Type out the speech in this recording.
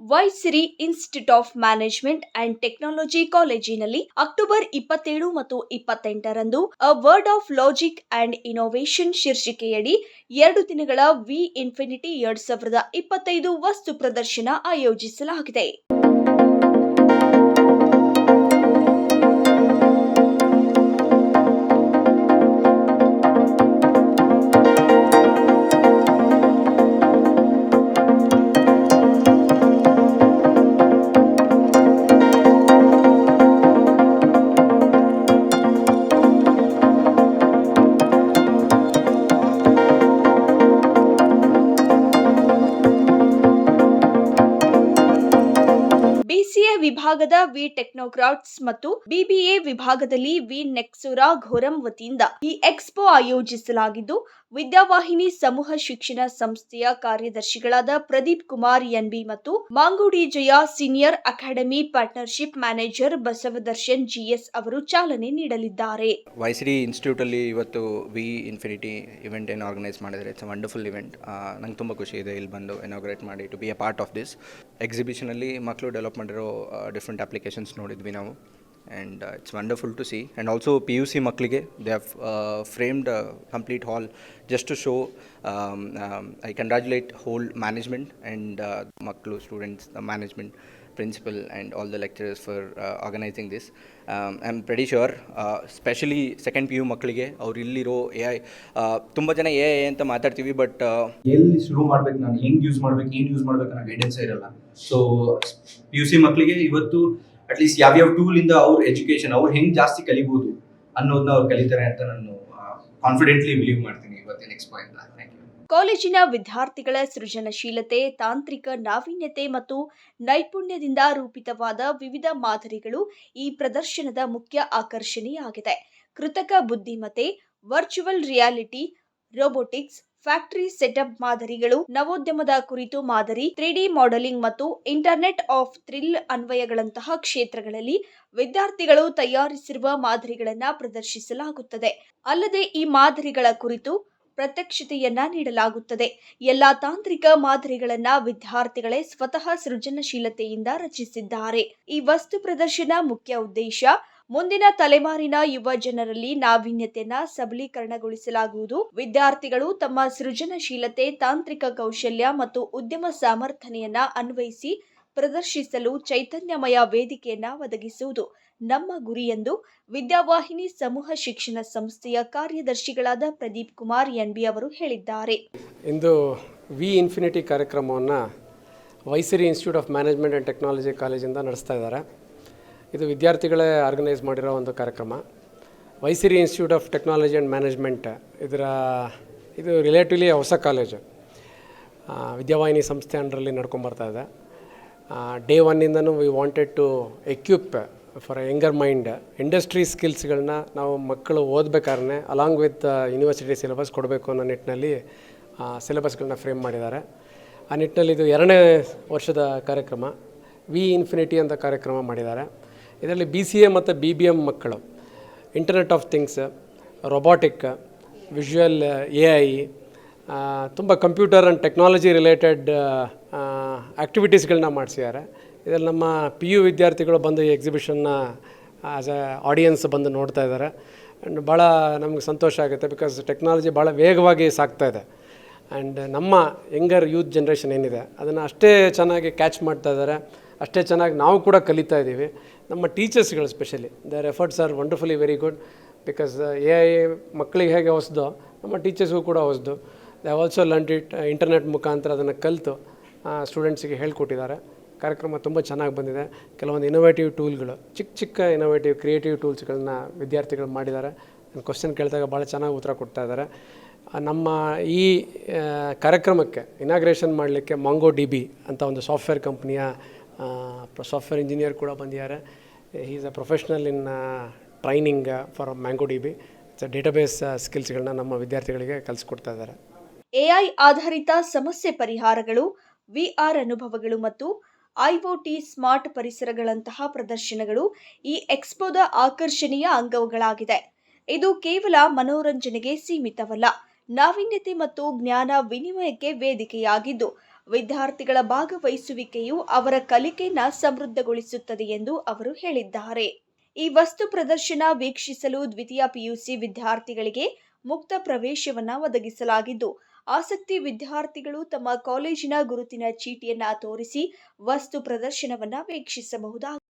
Vaisiri institute of management and technology ಕಾಲೇಜಿನಲ್ಲಿ October ಇಪ್ಪತ್ತೇಳು ಮತ್ತು ಇಪ್ಪತ್ತೆಂಟರಂದು a word of logic and innovation ಶೀರ್ಷಿಕೆಯಡಿ ಎರಡು ದಿನಗಳ ವಿ ಇನ್ಫಿನಿಟಿ ಎರಡ್ ಸಾವಿರದ ಇಪ್ಪತ್ತೈದು ವಸ್ತು ಪ್ರದರ್ಶನ ಆಯೋಜಿಸಲಾಗಿದೆ. ಬಿಸಿಎ ವಿಭಾಗದ ವಿ ಟೆಕ್ನೋಕ್ರಾಟ್ಸ್ ಮತ್ತು ಬಿಬಿಎ ವಿಭಾಗದಲ್ಲಿ ವಿ ನೆಕ್ಸುರಾ ಘೋರಂ ವತಿಯಿಂದ ಈ ಎಕ್ಸ್ಪೋ ಆಯೋಜಿಸಲಾಗಿದ್ದು, ವಿದ್ಯಾವಾಹಿನಿ ಸಮೂಹ ಶಿಕ್ಷಣ ಸಂಸ್ಥೆಯ ಕಾರ್ಯದರ್ಶಿಗಳಾದ ಪ್ರದೀಪ್ ಕುಮಾರ್ ಎನ್ಬಿ ಮತ್ತು Mangudi Jaya senior academy partnership manager Basavadarshan GS ಅವರು ಚಾಲನೆ ನೀಡಲಿದ್ದಾರೆ. ವೈಸಿಡಿ ಇನ್ಸ್ಟಿಟ್ಯೂಟಲ್ಲಿ ಇವತ್ತು ವಿ ಇನ್ಫಿನಿಟಿ ಇವೆಂಟ್ ಏನು ಆರ್ಗನೈಸ್ ಮಾಡಿದರೆ ಇಟ್ಸ್ ವಂಡರ್ಫುಲ್ ಇವೆಂಟ್. ನಂಗೆ ತುಂಬ ಖುಷಿ ಇದೆ ಇಲ್ಲಿ ಬಂದು ಇನಾಗ್ರೇಟ್ ಮಾಡಿ to be a part of this exhibition ಅಲ್ಲಿ ಮಕ್ಕಳು ಡೆವಲಪ್ ಮಾಡಿರೋ ಡಿಫ್ರೆಂಟ್ ಅಪ್ಲಿಕೇಶನ್ಸ್ ನೋಡಿದ್ವಿ ನಾವು. And it's wonderful to see and also P U C ಮಕ್ಕಳಿಗೆ they have framed complete hall just to show I congratulate whole management and ಮಕ್ಕಳು students management principal and all the for uh, organising this I am pretty sure specially second P U ಮಕ್ಕಳಿಗೆ ಅವ್ರು ಇಲ್ಲಿರೋ A I ತುಂಬ ಜನ A I ಅಂತ ಮಾತಾಡ್ತೀವಿ but ಎಲ್ಲಿ ಶುರು ಮಾಡ್ಬೇಕು ನಾನು ಹೆಂಗ್ ಯೂಸ್ ಮಾಡ್ಬೇಕು ಏನು ಯೂಸ್ ಮಾಡ್ಬೇಕು ಅನ್ನೋ ಗೈಡೆನ್ಸ್ ಇರಲ್ಲ. ಸೊ ಪಿ ಯು ಸಿ ಮಕ್ಕಳಿಗೆ ಇವತ್ತು ಅಟ್ಲೀಸ್ಟ್ ಯಾವ್ಯಾವ ಟೂಲ್ ಇಂದ ಅವ್ರ ಎಜುಕೇಶನ್ ಅವ್ರು ಹೆಂಗ್ ಜಾಸ್ತಿ ಕಲಿಬಹುದು ಅನ್ನೋದನ್ನ ಅವ್ರು ಕಲಿತಾರೆ ಅಂತ ನಾನು ಕಾನ್ಫಿಡೆಂಟ್ಲಿ ಬಿಲೀವ್ ಮಾಡ್ತೀನಿ ಇವತ್ತಿನ ಎಕ್ಸ್ಪೋ ಕಾಲೇಜಿನ ವಿದ್ಯಾರ್ಥಿಗಳ ಸೃಜನಶೀಲತೆ, ತಾಂತ್ರಿಕ ನಾವೀನ್ಯತೆ ಮತ್ತು ನೈಪುಣ್ಯದಿಂದ ರೂಪಿತವಾದ ವಿವಿಧ ಮಾದರಿಗಳು ಈ ಪ್ರದರ್ಶನದ ಮುಖ್ಯ ಆಕರ್ಷಣೆಯಾಗಿದೆ. ಕೃತಕ ಬುದ್ಧಿಮತ್ತೆ, virtual reality, robotics, factory setup ಮಾದರಿಗಳು, ನವೋದ್ಯಮದ ಕುರಿತು ಮಾದರಿ ತ್ರೀ ಡಿ ಮಾಡೆಲಿಂಗ್ ಮತ್ತು ಇಂಟರ್ನೆಟ್ ಆಫ್ ಥ್ರಿಲ್ ಅನ್ವಯಗಳಂತಹ ಕ್ಷೇತ್ರಗಳಲ್ಲಿ ವಿದ್ಯಾರ್ಥಿಗಳು ತಯಾರಿಸಿರುವ ಮಾದರಿಗಳನ್ನು ಪ್ರದರ್ಶಿಸಲಾಗುತ್ತದೆ. ಅಲ್ಲದೆ ಈ ಮಾದರಿಗಳ ಕುರಿತು ಪ್ರತ್ಯಕ್ಷತೆಯನ್ನ ನೀಡಲಾಗುತ್ತದೆ. ಎಲ್ಲಾ ತಾಂತ್ರಿಕ ಮಾದರಿಗಳನ್ನ ವಿದ್ಯಾರ್ಥಿಗಳೇ ಸ್ವತಃ ಸೃಜನಶೀಲತೆಯಿಂದ ರಚಿಸಿದ್ದಾರೆ. ಈ ವಸ್ತು ಪ್ರದರ್ಶನ ಮುಖ್ಯ ಉದ್ದೇಶ, ಮುಂದಿನ ತಲೆಮಾರಿನ ಯುವ ಜನರಲ್ಲಿ ನಾವೀನ್ಯತೆಯನ್ನ ಸಬಲೀಕರಣಗೊಳಿಸಲಾಗುವುದು. ವಿದ್ಯಾರ್ಥಿಗಳು ತಮ್ಮ ಸೃಜನಶೀಲತೆ, ತಾಂತ್ರಿಕ ಕೌಶಲ್ಯ ಮತ್ತು ಉದ್ಯಮ ಸಮರ್ಥನೆಯನ್ನ ಅನ್ವಯಿಸಿ ಪ್ರದರ್ಶಿಸಲು ಚೈತನ್ಯಮಯ ವೇದಿಕೆಯನ್ನ ಒದಗಿಸುವುದು ನಮ್ಮ ಗುರಿ ಎಂದು ವಿದ್ಯಾವಾಹಿನಿ ಸಮೂಹ ಶಿಕ್ಷಣ ಸಂಸ್ಥೆಯ ಕಾರ್ಯದರ್ಶಿಗಳಾದ ಪ್ರದೀಪ್ ಕುಮಾರ್ ಎನ್ಬಿ ಅವರು ಹೇಳಿದ್ದಾರೆ. ಇಂದು ವಿ ಇನ್ಫಿನಿಟಿ ಕಾರ್ಯಕ್ರಮವನ್ನು Vaisiri institute of management and technology ಕಾಲೇಜಿಂದ ನಡೆಸ್ತಾ ಇದ್ದಾರೆ. ಇದು ವಿದ್ಯಾರ್ಥಿಗಳೇ ಆರ್ಗನೈಸ್ ಮಾಡಿರೋ ಒಂದು ಕಾರ್ಯಕ್ರಮ. Vaisiri institute of technology and management ಇದರ, ಇದು ರಿಲೇಟಿವ್ಲಿ ಹೊಸ ಕಾಲೇಜು ವಿದ್ಯಾವಾಹಿನಿ ಸಂಸ್ಥೆ ಅಂಡರಲ್ಲಿ ನಡ್ಕೊಂಬರ್ತಾ ಇದೆ. Day ಒನ್ನಿಂದನೂ we wanted to equip for younger mind industry ಸ್ಕಿಲ್ಸ್ಗಳನ್ನ ನಾವು ಮಕ್ಕಳು ಓದಬೇಕಾದ್ರೆ ಅಲಾಂಗ್ ವಿತ್ ಯೂನಿವರ್ಸಿಟಿ ಸಿಲೆಬಸ್ ಕೊಡಬೇಕು ಅನ್ನೋ ನಿಟ್ಟಿನಲ್ಲಿ ಸಿಲೆಬಸ್ಗಳನ್ನ ಫ್ರೇಮ್ ಮಾಡಿದ್ದಾರೆ. ಆ ನಿಟ್ಟಿನಲ್ಲಿ ಇದು ಎರಡನೇ ವರ್ಷದ ಕಾರ್ಯಕ್ರಮ. ವಿ ಇನ್ಫಿನಿಟಿ ಅಂತ ಕಾರ್ಯಕ್ರಮ ಮಾಡಿದ್ದಾರೆ. ಇದರಲ್ಲಿ ಬಿ ಸಿ ಎ ಮತ್ತು ಬಿ ಬಿ ಎಂ ಮಕ್ಕಳು. Internet of things robotic visual A I ತುಂಬ ಕಂಪ್ಯೂಟರ್ ಆ್ಯಂಡ್ ಟೆಕ್ನಾಲಜಿ ರಿಲೇಟೆಡ್ ಆ್ಯಕ್ಟಿವಿಟೀಸ್ಗಳನ್ನ ಮಾಡಿಸಿದ್ದಾರೆ ಇದರಲ್ಲಿ ನಮ್ಮ ಪಿ ಯು ವಿದ್ಯಾರ್ಥಿಗಳು ಬಂದು ಈ ಎಕ್ಸಿಬಿಷನ್ನ ಆ್ಯಸ್ ಎ ಆಡಿಯನ್ಸ್ ಬಂದು ನೋಡ್ತಾ ಇದ್ದಾರೆ ಆ್ಯಂಡ್ ಭಾಳ ನಮಗೆ ಸಂತೋಷ ಆಗುತ್ತೆ ಬಿಕಾಸ್ ಟೆಕ್ನಾಲಜಿ ಭಾಳ ವೇಗವಾಗಿ ಸಾಗ್ತಾ ಇದೆ. ಆ್ಯಂಡ್ ನಮ್ಮ ಯಂಗರ್ ಯೂತ್ ಜನ್ರೇಷನ್ ಏನಿದೆ, ಅದನ್ನು ಅಷ್ಟೇ ಚೆನ್ನಾಗಿ ಕ್ಯಾಚ್ ಮಾಡ್ತಾ ಇದ್ದಾರೆ ಅಷ್ಟೇ ಚೆನ್ನಾಗಿ ನಾವು ಕೂಡ ಕಲಿತಾ ಇದ್ದೀವಿ. ನಮ್ಮ ಟೀಚರ್ಸ್ಗಳು specially their efforts are wonderfully very good because A I ಮಕ್ಕಳಿಗೆ ಹೇಗೆ ಹೊಸದು, ನಮ್ಮ ಟೀಚರ್ಸ್ಗೂ ಕೂಡ ಹೊಸದು. They also learn it internet ಮುಖಾಂತರ ಅದನ್ನು ಕಲಿತು. ಸ್ಟೂಡೆಂಟ್ಸಿಗೆ ಹೇಳ್ಕೊಟ್ಟಿದ್ದಾರೆ. ಕಾರ್ಯಕ್ರಮ ತುಂಬ ಚೆನ್ನಾಗಿ ಬಂದಿದೆ. ಕೆಲವೊಂದು ಇನೋವೇಟಿವ್ ಟೂಲ್ಗಳು ಚಿಕ್ಕ ಚಿಕ್ಕ ಇನೋವೇಟಿವ್ ಕ್ರಿಯೇಟಿವ್ ಟೂಲ್ಸ್ಗಳನ್ನ ವಿದ್ಯಾರ್ಥಿಗಳು ಮಾಡಿದ್ದಾರೆ. ನಾನು ಕ್ವಶನ್ ಕೇಳಿದಾಗ ಭಾಳ ಚೆನ್ನಾಗಿ ಉತ್ತರ ಕೊಡ್ತಾ ಇದ್ದಾರೆ. ನಮ್ಮ ಈ ಕಾರ್ಯಕ್ರಮಕ್ಕೆ ಇನಾಗ್ರೇಷನ್ ಮಾಡಲಿಕ್ಕೆ ಮಾಂಗೋ ಡಿ ಬಿ ಅಂತ ಒಂದು ಸಾಫ್ಟ್ವೇರ್ ಕಂಪ್ನಿಯ ಸಾಫ್ಟ್ವೇರ್ ಇಂಜಿನಿಯರ್ ಕೂಡ ಬಂದಿದ್ದಾರೆ. Is a professional in training for Mongo D B database ಸ್ಕಿಲ್ಸ್ಗಳನ್ನ ನಮ್ಮ ವಿದ್ಯಾರ್ಥಿಗಳಿಗೆ ಕಲಿಸ್ಕೊಡ್ತಾ ಇದ್ದಾರೆ. ಎಐ ಆಧಾರಿತ ಸಮಸ್ಯೆ ಪರಿಹಾರಗಳು ವಿಆರ್ ಅನುಭವಗಳು ಮತ್ತು ಐಒಟಿ ಸ್ಮಾರ್ಟ್ ಪರಿಸರಗಳಂತಹ ಪ್ರದರ್ಶನಗಳು ಈ ಎಕ್ಸ್ಪೋದ ಆಕರ್ಷಣೀಯ ಅಂಗಗಳಾಗಿದೆ. ಇದು ಕೇವಲ ಮನೋರಂಜನೆಗೆ ಸೀಮಿತವಲ್ಲ, ನಾವೀನ್ಯತೆ ಮತ್ತು ಜ್ಞಾನ ವಿನಿಮಯಕ್ಕೆ ವೇದಿಕೆಯಾಗಿದ್ದು, ವಿದ್ಯಾರ್ಥಿಗಳ ಭಾಗವಹಿಸುವಿಕೆಯು ಅವರ ಕಲಿಕೆಯನ್ನು ಸಮೃದ್ಧಗೊಳಿಸುತ್ತದೆ ಎಂದು ಅವರು ಹೇಳಿದ್ದಾರೆ. ಈ ವಸ್ತು ಪ್ರದರ್ಶನ ವೀಕ್ಷಿಸಲು ದ್ವಿತೀಯ ಪಿಯುಸಿ ವಿದ್ಯಾರ್ಥಿಗಳಿಗೆ ಮುಕ್ತ ಪ್ರವೇಶವನ್ನು ಒದಗಿಸಲಾಗಿದ್ದು ಆಸಕ್ತಿ ವಿದ್ಯಾರ್ಥಿಗಳು ತಮ್ಮ ಕಾಲೇಜಿನ ಗುರುತಿನ ಚೀಟಿಯನ್ನ ತೋರಿಸಿ ವಸ್ತು ಪ್ರದರ್ಶನವನ್ನ ವೀಕ್ಷಿಸಬಹುದಾಗಿದೆ